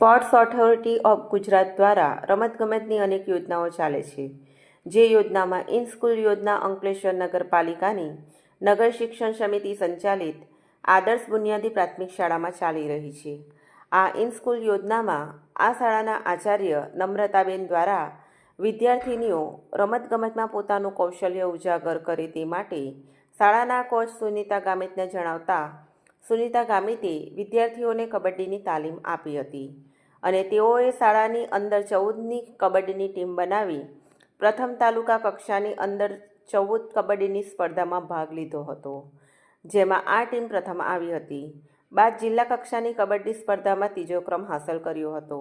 Sports authority of Gujarat દ્વારા રમતગમતની અનેક યોજનાઓ ચાલે છે. જે યોજનામાં ઇન સ્કૂલ યોજના અંકલેશ્વર નગરપાલિકાની નગર શિક્ષણ સમિતિ સંચાલિત આદર્શ બુનિયાદી પ્રાથમિક શાળામાં ચાલી રહી છે. આ ઇન સ્કૂલ યોજનામાં આ શાળાના આચાર્ય નમ્રતાબેન દ્વારા વિદ્યાર્થિનીઓ રમતગમતમાં પોતાનું કૌશલ્ય ઉજાગર કરે તે માટે શાળાના કોચ સુનિતા ગામિતને જણાવતા સુનીતા ગામિતે વિદ્યાર્થીઓને કબડ્ડીની તાલીમ આપી હતી અને તેઓએ શાળાની અંદર ચૌદની કબડ્ડીની ટીમ બનાવી પ્રથમ તાલુકા કક્ષાની અંદર ચૌદ કબડ્ડીની સ્પર્ધામાં ભાગ લીધો હતો, જેમાં આ ટીમ પ્રથમ આવી હતી. બાદ જિલ્લા કક્ષાની કબડ્ડી સ્પર્ધામાં ત્રીજો ક્રમ હાંસલ કર્યો હતો.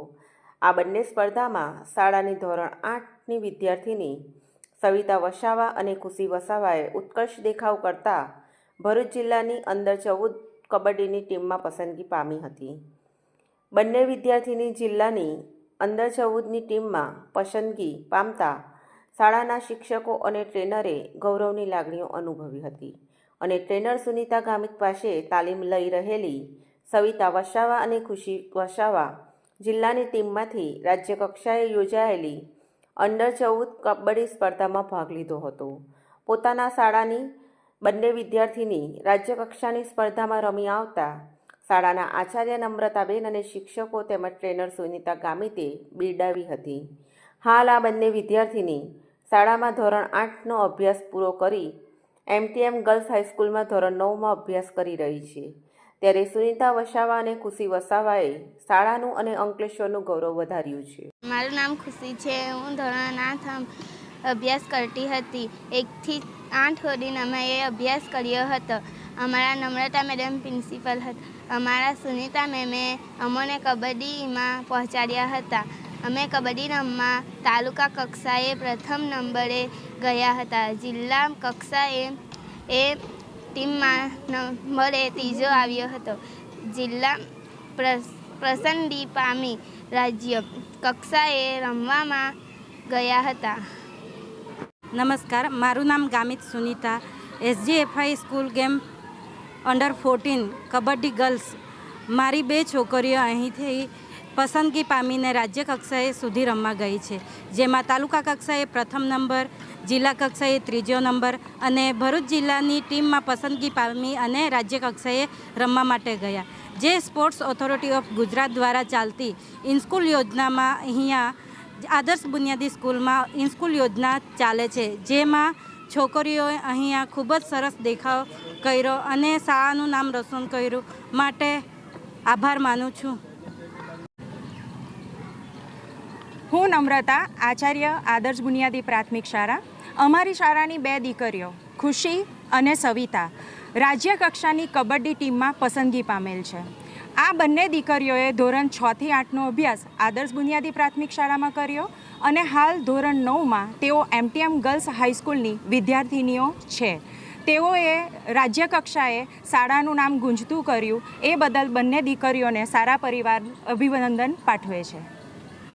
આ બંને સ્પર્ધામાં શાળાની ધોરણ આઠની વિદ્યાર્થીની સવિતા વસાવા અને ખુશી વસાવાએ ઉત્કર્ષ દેખાવ કરતાં ભરૂચ જિલ્લાની અંદર ચૌદ કબડ્ડીની ટીમમાં પસંદગી પામી હતી. બંને વિદ્યાર્થીની જિલ્લાની અંદર ચૌદની ટીમમાં પસંદગી પામતા શાળાના શિક્ષકો અને ટ્રેનરે ગૌરવની લાગણીઓ અનુભવી હતી અને ટ્રેનર સુનીતા ગામિત પાસે તાલીમ લઈ રહેલી સવિતા વસાવા અને ખુશી વસાવા જિલ્લાની ટીમમાંથી રાજ્યકક્ષાએ યોજાયેલી અંડર ચૌદ કબડ્ડી સ્પર્ધામાં ભાગ લીધો હતો. પોતાના શાળાની બંને વિદ્યાર્થીની રાજ્ય કક્ષાની સ્પર્ધામાં રમી આવતા શાળાના આચાર્ય નમ્રતાબેન અને શિક્ષકો તેમજ ટ્રેનર સુનિતા ગામિતે બિરડાવી હતી. હાલ આ બંને વિદ્યાર્થીની શાળામાં ધોરણ આઠનો અભ્યાસ પૂરો કરી એમટીએમ ગર્લ્સ હાઈસ્કૂલમાં ધોરણ નવમાં અભ્યાસ કરી રહી છે. ત્યારે સુનિતા વસાવા અને ખુશી વસાવાએ શાળાનું અને અંકલેશ્વરનું ગૌરવ વધાર્યું છે. મારું નામ ખુશી છે. હું ધોરણ આઠ અભ્યાસ કરતી હતી. એકથી આઠ સુધીનો અમે એ અભ્યાસ કર્યો હતો. અમારા નમ્રતા મેડમ પ્રિન્સિપલ હતા. અમારા સુનિતા મેમે અમોને કબડ્ડીમાં પહોંચાડ્યા હતા. અમે કબડ્ડી રમવા તાલુકા કક્ષાએ પ્રથમ નંબરે ગયા હતા. જિલ્લા કક્ષાએ એ ટીમમાં નંબરે ત્રીજો આવ્યો હતો. જિલ્લા પ્રસ- પસંદગી પામી રાજ્ય કક્ષાએ રમવામાં ગયા હતા. નમસ્કાર, મારું નામ Gamit Sunita, SGFI school game under fourteen, kabaddi girls. મારી બે છોકરીઓ અહીંથી પસંદગી પામીને રાજ્ય કક્ષાએ સુધી રમવા ગઈ છે. જેમાં તાલુકા કક્ષાએ પ્રથમ નંબર, જિલ્લા કક્ષાએ ત્રીજો નંબર અને ભરૂચ જિલ્લાની ટીમમાં પસંદગી પામી અને રાજ્ય કક્ષાએ રમવા માટે ગયા. જે સ્પોર્ટ્સ ઓથોરિટી ઓફ ગુજરાત દ્વારા ચાલતી ઇનસ્કૂલ યોજનામાં અહીંયા આદર્શ બુનિયાદી સ્કૂલમાં ઇન્સ્કૂલ યોજના ચાલે છે, જેમાં છોકરીઓએ અહીંયા ખૂબ જ સરસ દેખાવ કર્યો અને શાળાનું નામ રોશન કર્યું. માટે આભાર માનું છું. હું નમ્રતા, આચાર્ય, આદર્શ બુનિયાદી પ્રાથમિક શાળા. અમારી શાળાની બે દીકરીઓ, ખુશી અને સવિતા રાજ્ય કક્ષાની કબડ્ડી ટીમમાં પસંદગી પામેલ છે. આ બંને દીકરીઓએ ધોરણ છ થી આઠનો અભ્યાસ આદર્શ બુનિયાદી પ્રાથમિક શાળામાં કર્યો અને હાલ ધોરણ નવમાં તેઓ એમટીએમ ગર્લ્સ હાઈસ્કૂલની વિદ્યાર્થિનીઓ છે. તેઓએ રાજ્ય કક્ષાએ શાળાનું નામ ગુંજતું કર્યું. એ બદલ બંને દીકરીઓને સારા પરિવાર અભિનંદન પાઠવે છે.